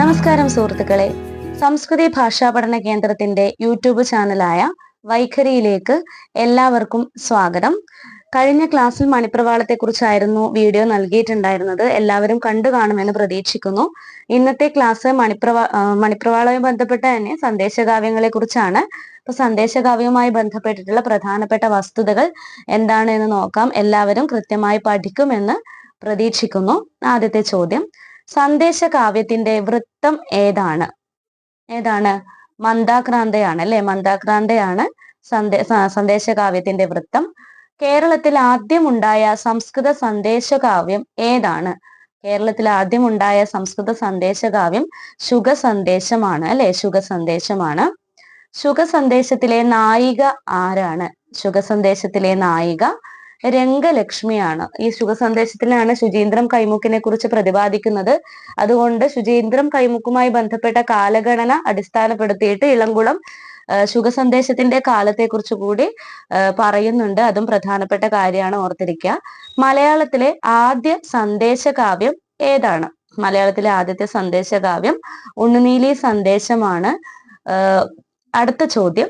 നമസ്കാരം സുഹൃത്തുക്കളെ. സംസ്കൃതി ഭാഷാ പഠന കേന്ദ്രത്തിന്റെ യൂട്യൂബ് ചാനലായ വൈഖരിയിലേക്ക് എല്ലാവർക്കും സ്വാഗതം. കഴിഞ്ഞ ക്ലാസ്സിൽ മണിപ്രവാളത്തെ കുറിച്ചായിരുന്നു വീഡിയോ നൽകിയിട്ടുണ്ടായിരുന്നത്. എല്ലാവരും കണ്ടു കാണുമെന്ന് പ്രതീക്ഷിക്കുന്നു. ഇന്നത്തെ ക്ലാസ് മണിപ്രവാ മണിപ്രവാളവുമായി ബന്ധപ്പെട്ട തന്നെ സന്ദേശകാവ്യങ്ങളെ കുറിച്ചാണ് അപ്പൊ സന്ദേശകാവ്യവുമായി ബന്ധപ്പെട്ടിട്ടുള്ള പ്രധാനപ്പെട്ട വസ്തുതകൾ എന്താണ് എന്ന് നോക്കാം. എല്ലാവരും കൃത്യമായി പഠിക്കുമെന്ന് പ്രതീക്ഷിക്കുന്നു. ആദ്യത്തെ ചോദ്യം. സന്ദേശകാവ്യത്തിന്റെ വൃത്തം ഏതാണ്? ഏതാണ്? മന്ദാക്രാന്തയാണ് അല്ലെ? മന്ദാക്രാന്തയാണ് സന്ദേ സന്ദേശ സന്ദേശകാവ്യത്തിന്റെ വൃത്തം. കേരളത്തിൽ ആദ്യമുണ്ടായ സംസ്കൃത സന്ദേശകാവ്യം ഏതാണ്? കേരളത്തിൽ ആദ്യമുണ്ടായ സംസ്കൃത സന്ദേശകാവ്യം ശുഗ സന്ദേശമാണ് അല്ലെ? ശുഗ സന്ദേശമാണ് ശുഗ സന്ദേശത്തിലെ നായിക ആരാണ്? ശുഗ സന്ദേശത്തിലെ നായിക രംഗലക്ഷ്മിയാണ്. ഈ സുഖ സന്ദേശത്തിലാണ് ശുചീന്ദ്രം കൈമുക്കിനെ കുറിച്ച് പ്രതിപാദിക്കുന്നത്. അതുകൊണ്ട് ശുചീന്ദ്രം കൈമുക്കുമായി ബന്ധപ്പെട്ട കാലഗണന അടിസ്ഥാനപ്പെടുത്തിയിട്ട് ഇളംകുളം ആ, ശുഗസന്ദേശത്തിന്റെ കാലത്തെ കുറിച്ച് കൂടി പറയുന്നുണ്ട്. അതും പ്രധാനപ്പെട്ട കാര്യമാണ് ഓർത്തിരിക്കുക. മലയാളത്തിലെ ആദ്യ സന്ദേശകാവ്യം ഏതാണ്? മലയാളത്തിലെ ആദ്യത്തെ സന്ദേശകാവ്യം ഉണ്ണുനീലി സന്ദേശമാണ്. അടുത്ത ചോദ്യം.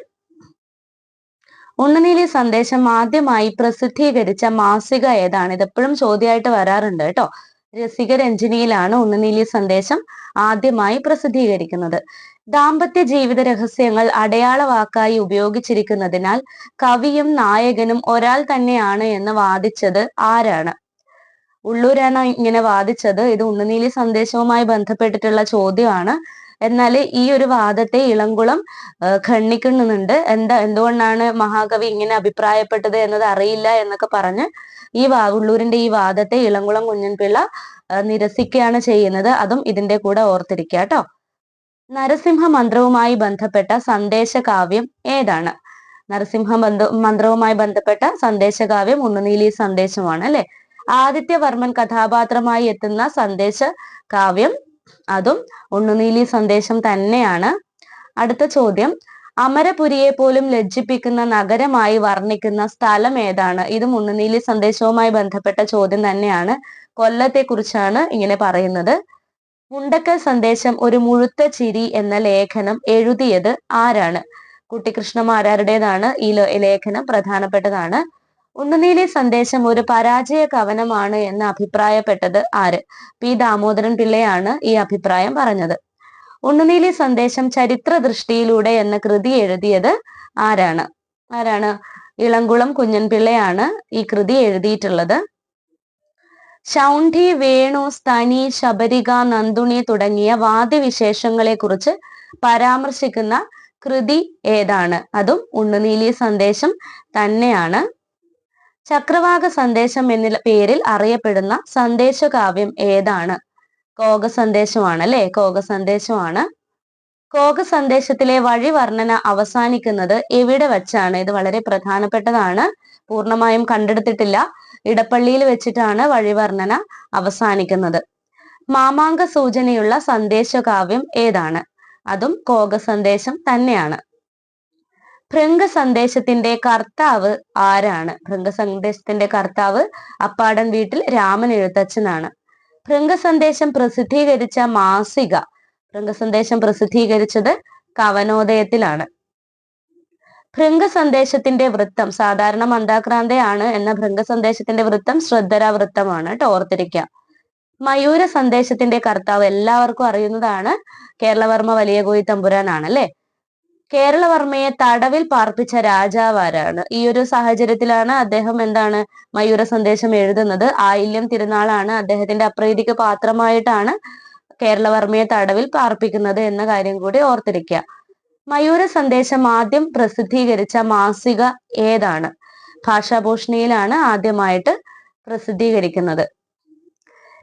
ഉണ്ണുനീലി സന്ദേശം ആദ്യമായി പ്രസിദ്ധീകരിച്ച മാസിക ഏതാണ്? ഇത് എപ്പോഴും ചോദ്യമായിട്ട് വരാറുണ്ട് കേട്ടോ. രസിക രഞ്ജിനിയിലാണ് ഉണ്ണുനീലി സന്ദേശം ആദ്യമായി പ്രസിദ്ധീകരിക്കുന്നത്. ദാമ്പത്യ ജീവിത രഹസ്യങ്ങൾ അടയാളവാക്കായി ഉപയോഗിച്ചിരിക്കുന്നതിനാൽ കവിയും നായകനും ഒരാൾ തന്നെയാണ് എന്ന് വാദിച്ചത് ആരാണ്? ഉള്ളൂരാണ് ഇങ്ങനെ വാദിച്ചത്? ഇത് ഉണ്ണുനീലി സന്ദേശവുമായി ബന്ധപ്പെട്ടിട്ടുള്ള ചോദ്യമാണ്. എന്നാൽ ഈ ഒരു വാദത്തെ ഇളംകുളം ഖണ്ണിക്കുന്നുണ്ട് എന്താ എന്തുകൊണ്ടാണ് മഹാകവി ഇങ്ങനെ അഭിപ്രായപ്പെട്ടത് എന്നത് അറിയില്ല എന്നൊക്കെ പറഞ്ഞ് ഈ വാവുള്ളൂരിന്റെ ഈ വാദത്തെ ഇളംകുളം കുഞ്ഞൻപിള്ള നിരസിക്കുകയാണ് ചെയ്യുന്നത്. അതും ഇതിന്റെ കൂടെ ഓർത്തിരിക്കുക കേട്ടോ. നരസിംഹ മന്ത്രവുമായി ബന്ധപ്പെട്ട സന്ദേശ കാവ്യം ഏതാണ്? നരസിംഹ ബന്ധ മന്ത്രവുമായി ബന്ധപ്പെട്ട സന്ദേശകാവ്യം ഉണ്ണുനീലി സന്ദേശമാണ് അല്ലെ? ആദിത്യവർമ്മൻ കഥാപാത്രമായി എത്തുന്ന സന്ദേശ കാവ്യം അതും ഉണ്ണുനീലി സന്ദേശം തന്നെയാണ്. അടുത്ത ചോദ്യം. അമരപുരിയെ പോലും ലജ്ജിപ്പിക്കുന്ന നഗരമായി വർണിക്കുന്ന സ്ഥലം ഏതാണ്? ഇതും ഉണ്ണുനീലി സന്ദേശവുമായി ബന്ധപ്പെട്ട ചോദ്യം തന്നെയാണ്. കൊല്ലത്തെ കുറിച്ചാണ് ഇങ്ങനെ പറയുന്നത്. മുണ്ടക്കൽ സന്ദേശം ഒരു മുഴുത്ത ചിരി എന്ന ലേഖനം എഴുതിയത് ആരാണ്? കുട്ടിക്കൃഷ്ണമാരാരുടേതാണ് ഈ ലേഖനം പ്രധാനപ്പെട്ടതാണ്. ഉണ്ണുനീലി സന്ദേശം ഒരു പരാജയ കവനമാണ് എന്ന് അഭിപ്രായപ്പെട്ടത് ആര്? പി. ദാമോദരൻ പിള്ളയാണ് ഈ അഭിപ്രായം പറഞ്ഞത്. ഉണ്ണുനീലി സന്ദേശം ചരിത്ര ദൃഷ്ടിയിലൂടെ എന്ന കൃതി എഴുതിയത് ആരാണ്? ആരാണ്? ഇളംകുളം കുഞ്ഞൻപിള്ളയാണ് ഈ കൃതി എഴുതിയിട്ടുള്ളത്. ശൗണ്ഠി വേണു സ്തനി ശബരിക നന്ദുണി തുടങ്ങിയ വാദ്യവിശേഷങ്ങളെ കുറിച്ച് പരാമർശിക്കുന്ന കൃതി ഏതാണ്? അതും ഉണ്ണുനീലി സന്ദേശം തന്നെയാണ്. ചക്രവാക സന്ദേശം എന്ന പേരിൽ അറിയപ്പെടുന്ന സന്ദേശകാവ്യം ഏതാണ്? കോക സന്ദേശമാണ് അല്ലെ കോക സന്ദേശമാണ് കോക സന്ദേശത്തിലെ വഴി വർണന അവസാനിക്കുന്നത് എവിടെ വെച്ചാണ്? ഇത് വളരെ പ്രധാനപ്പെട്ടതാണ്. പൂർണമായും കണ്ടെടുത്തിട്ടില്ല. ഇടപ്പള്ളിയിൽ വെച്ചിട്ടാണ് വഴി വർണന അവസാനിക്കുന്നത്. മാമാങ്ക സൂചനയുള്ള സന്ദേശകാവ്യം ഏതാണ്? അതും കോക സന്ദേശം തന്നെയാണ്. ഭൃംഗ സന്ദേശത്തിന്റെ കർത്താവ് ആരാണ്? ഭൃംഗ സന്ദേശത്തിന്റെ കർത്താവ് അപ്പാടൻ വീട്ടിൽ രാമൻ എഴുത്തച്ഛനാണ്. ഭൃംഗ സന്ദേശം പ്രസിദ്ധീകരിച്ച മാസിക ഭൃംഗ സന്ദേശം പ്രസിദ്ധീകരിച്ചത് കവനോദയത്തിലാണ്. ഭൃംഗ സന്ദേശത്തിന്റെ വൃത്തം സാധാരണ മന്ദാക്രാന്തയാണ് എന്ന ഭൃംഗ സന്ദേശത്തിന്റെ വൃത്തം ശ്രദ്ധരാ വൃത്തമാണ് കേട്ടോ ഓർത്തിരിക്കുക മയൂര സന്ദേശത്തിന്റെ കർത്താവ് എല്ലാവർക്കും അറിയുന്നതാണ് കേരളവർമ്മ വലിയ കോയി തമ്പുരാനാണ് അല്ലെ? കേരളവർമ്മയെ തടവിൽ പാർപ്പിച്ച രാജാവാരാണ്. ഈ ഒരു സാഹചര്യത്തിലാണ് അദ്ദേഹം എന്താണ് മയൂര സന്ദേശം എഴുതുന്നത്. ആയില്യം തിരുനാളാണ് അദ്ദേഹത്തിന്റെ അപ്രീതിക്ക് പാത്രമായിട്ടാണ് കേരളവർമ്മയെ തടവിൽ പാർപ്പിക്കുന്നത് എന്ന കാര്യം കൂടി ഓർത്തിരിക്കുക മയൂര സന്ദേശം ആദ്യം പ്രസിദ്ധീകരിച്ച മാസിക ഏതാണ്? ഭാഷാഭൂഷണിയിലാണ് ആദ്യമായിട്ട് പ്രസിദ്ധീകരിക്കുന്നത്.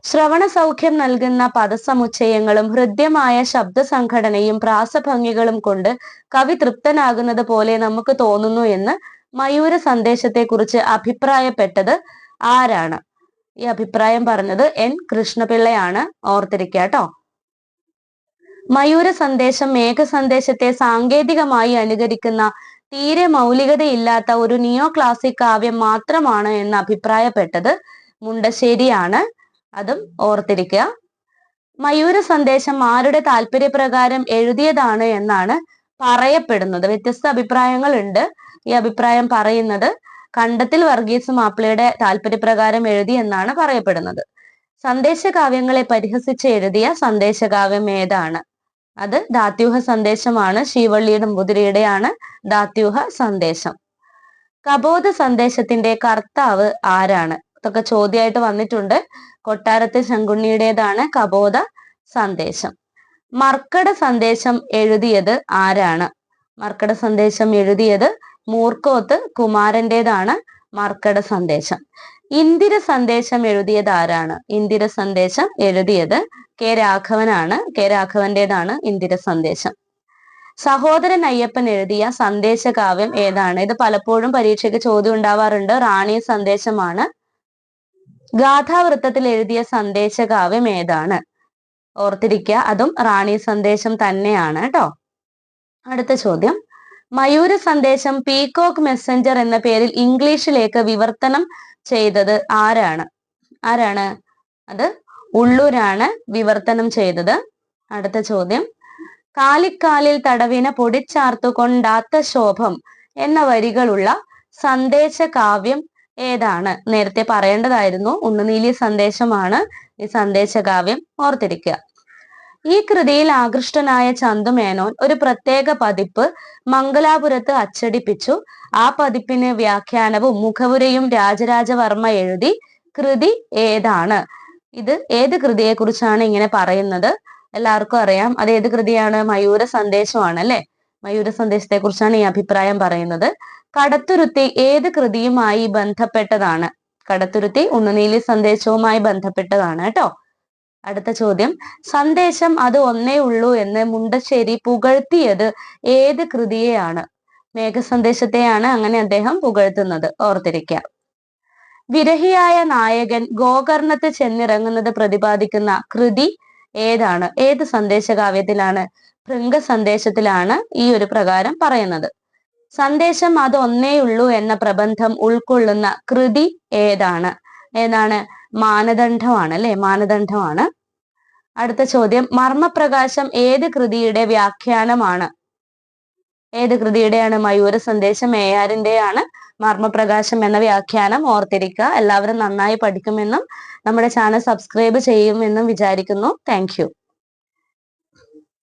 ശ്രവണ സൗഖ്യം നൽകുന്ന പദസമുച്ചയങ്ങളും ഹൃദ്യമായ ശബ്ദ സംഘടനയും പ്രാസഭംഗികളും കൊണ്ട് കവി തൃപ്തനാകുന്നത് പോലെ നമുക്ക് തോന്നുന്നു എന്ന് മയൂര സന്ദേശത്തെ കുറിച്ച് അഭിപ്രായപ്പെട്ടത് ആരാണ്? ഈ അഭിപ്രായം പറഞ്ഞത് എൻ. കൃഷ്ണപിള്ളയാണ്. ഓർത്തിരിക്കാട്ടോ. കേട്ടോ മയൂര സന്ദേശം മേഘ സന്ദേശത്തെ സാങ്കേതികമായി അനുകരിക്കുന്ന തീരെ മൗലികതയില്ലാത്ത ഒരു നിയോ ക്ലാസിക് കാവ്യം മാത്രമാണ് എന്ന് അഭിപ്രായപ്പെട്ടത് മുണ്ടശ്ശേരിയാണ്. അതും ഓർത്തിരിക്കുക. മയൂര സന്ദേശം ആരുടെ താല്പര്യപ്രകാരം എഴുതിയതാണ് എന്നാണ് പറയപ്പെടുന്നത്. വ്യത്യസ്ത അഭിപ്രായങ്ങൾ ഉണ്ട് ഈ അഭിപ്രായം പറയുന്നത് കണ്ടത്തിൽ വർഗീസ് മാപ്പിളയുടെ താല്പര്യപ്രകാരം എഴുതി എന്നാണ് പറയപ്പെടുന്നത്. സന്ദേശകാവ്യങ്ങളെ പരിഹസിച്ച് എഴുതിയ സന്ദേശകാവ്യം ഏതാണ്? അത് ദാത്യൂഹ സന്ദേശമാണ്. ശീവള്ളിയുടെ മുതിരയുടെയാണ് ദാത്യൂഹ സന്ദേശം. കബോധ സന്ദേശത്തിന്റെ കർത്താവ് ആരാണ്? ഇതൊക്കെ ചോദ്യമായിട്ട് വന്നിട്ടുണ്ട്. കൊട്ടാരത്തെ ശങ്കുണ്ണിയുടേതാണ് കബോധ സന്ദേശം. മർക്കട സന്ദേശം എഴുതിയത് ആരാണ്? മർക്കട സന്ദേശം എഴുതിയത് മൂർക്കോത്ത് കുമാരന്റേതാണ് മർക്കട സന്ദേശം. ഇന്ദിര സന്ദേശം എഴുതിയത് ആരാണ്? ഇന്ദിര സന്ദേശം എഴുതിയത് കെ രാഘവനാണ്. കെ രാഘവന്റേതാണ് ഇന്ദിര സന്ദേശം. സഹോദരൻ അയ്യപ്പൻ എഴുതിയ സന്ദേശകാവ്യം ഏതാണ്? ഇത് പലപ്പോഴും പരീക്ഷയ്ക്ക് ചോദ്യം ഉണ്ടാവാറുണ്ട്. റാണി സന്ദേശമാണ് ഗാഥാവൃത്തത്തിൽ എഴുതിയ സന്ദേശകാവ്യം ഏതാണ്? ഓർത്തിരിക്കുക അതും റാണി സന്ദേശം തന്നെയാണ് കേട്ടോ. അടുത്ത ചോദ്യം. മയൂര സന്ദേശം പീകോക്ക് മെസ്സഞ്ചർ എന്ന പേരിൽ ഇംഗ്ലീഷിലേക്ക് വിവർത്തനം ചെയ്തത് ആരാണ്? ആരാണ്? അത് ഉള്ളൂരാണ് വിവർത്തനം ചെയ്തത്. അടുത്ത ചോദ്യം. കാലിക്കാലിൽ തടവിന പൊടിച്ചാർത്തു കൊണ്ടാത്ത ശോഭം എന്ന വരികളുള്ള സന്ദേശ കാവ്യം ഏതാണ്? നേരത്തെ പറയേണ്ടതായിരുന്നു. ഉണ്ണുനീലി സന്ദേശമാണ്. ഈ സന്ദേശകാവ്യം ഓർത്തിരിക്കുക. ഈ കൃതിയിൽ ആകൃഷ്ടനായ ചന്തുമേനോൻ ഒരു പ്രത്യേക പതിപ്പ് മംഗലാപുരത്ത് അച്ചടിപ്പിച്ചു. ആ പതിപ്പിന് വ്യാഖ്യാനവും മുഖവുരയും രാജരാജവർമ്മ എഴുതി കൃതി ഏതാണ്? ഇത് ഏത് കൃതിയെ കുറിച്ചാണ് ഇങ്ങനെ പറയുന്നത്? എല്ലാവർക്കും അറിയാം. അത് ഏത് കൃതിയാണ്? മയൂര സന്ദേശമാണ് അല്ലെ? മയൂര സന്ദേശത്തെ കുറിച്ചാണ് ഈ അഭിപ്രായം പറയുന്നത്. കടത്തുരുത്തി ഏത് കൃതിയുമായി ബന്ധപ്പെട്ടതാണ്? കടത്തുരുത്തി ഉണ്ണുനീലി സന്ദേശവുമായി ബന്ധപ്പെട്ടതാണ് കേട്ടോ. അടുത്ത ചോദ്യം. സന്ദേശം അത് ഒന്നേ ഉള്ളൂ എന്ന് മുണ്ടശ്ശേരി പുകഴ്ത്തിയത് ഏത് കൃതിയെയാണ്? മേഘസന്ദേശത്തെയാണ് അങ്ങനെ അദ്ദേഹം പുകഴ്ത്തുന്നത്. ഓർത്തിരിക്കുക വിരഹിയായ നായകൻ ഗോകർണത്ത് ചെന്നിറങ്ങുന്നത് പ്രതിപാദിക്കുന്ന കൃതി ഏതാണ്? ഏത് സന്ദേശകാവ്യത്തിലാണ്? ഭൃംഗ സന്ദേശത്തിലാണ് ഈ ഒരു പ്രകാരം പറയുന്നത്. സന്ദേശം അത് ഉള്ളൂ എന്ന പ്രബന്ധം ഉൾക്കൊള്ളുന്ന കൃതി ഏതാണ്? ഏതാണ്? മാനദണ്ഡമാണ് അല്ലെ? മാനദണ്ഡമാണ്. അടുത്ത ചോദ്യം മർമ്മപ്രകാശം ഏത് കൃതിയുടെ വ്യാഖ്യാനമാണ്? ഏത് കൃതിയുടെയാണ് മയൂര സന്ദേശം? ഏയാറിന്റെയാണ് മർമ്മപ്രകാശം എന്ന വ്യാഖ്യാനം ഓർത്തിരിക്കുക. എല്ലാവരും നന്നായി പഠിക്കുമെന്നും നമ്മുടെ ചാനൽ സബ്സ്ക്രൈബ് ചെയ്യുമെന്നും വിചാരിക്കുന്നു. താങ്ക്